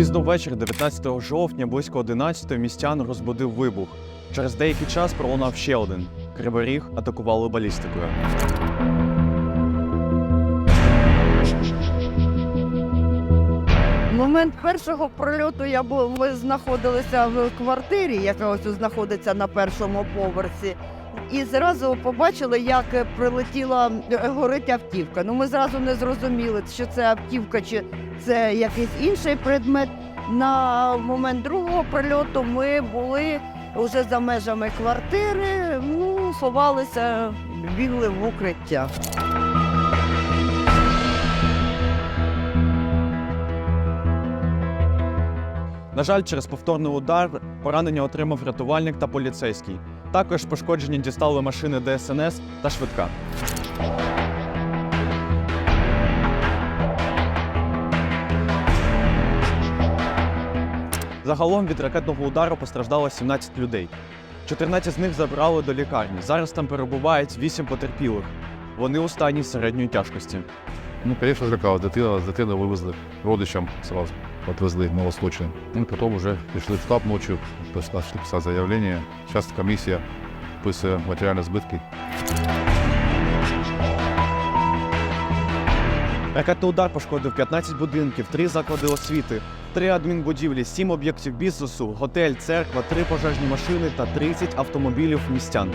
Пізно ввечері, 19 жовтня, близько 11 містян розбудив вибух. Через деякий час пролунав ще один. Кривий Ріг атакували балістикою. Момент першого прильоту я був, ми знаходилися в квартирі, яка ось знаходиться на першому поверсі. І зразу побачили, як прилетіла е, горить автівка. Ну ми зразу не зрозуміли, що це автівка чи це якийсь інший предмет. На момент другого прильоту ми були вже за межами квартири, ну, ховалися, бігли в укриття. На жаль, через повторний удар поранення отримав рятувальник та поліцейський. Також пошкоджені дістали машини ДСНС та швидка. Загалом від ракетного удару постраждало 17 людей. 14 з них забрали до лікарні. Зараз там перебувають 8 потерпілих. Вони у стані середньої тяжкості. Ну, конечно, злякала дитина, з дитини вивезли родичам сразу, отвезли на. Ну, потім вже пішли в штаб ночі, писати заявлення. Зараз комісія вписує матеріальні збитки. Ракетний удар пошкодив 15 будинків, 3 заклади освіти, 3 адмінбудівлі, 7 об'єктів бізнесу, готель, церква, 3 пожежні машини та 30 автомобілів містян.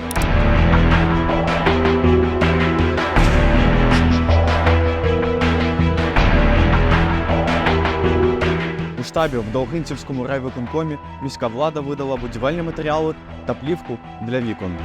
Штабі в Довгинцівському райвиконкомі міська влада видала будівельні матеріали та плівку для вікон.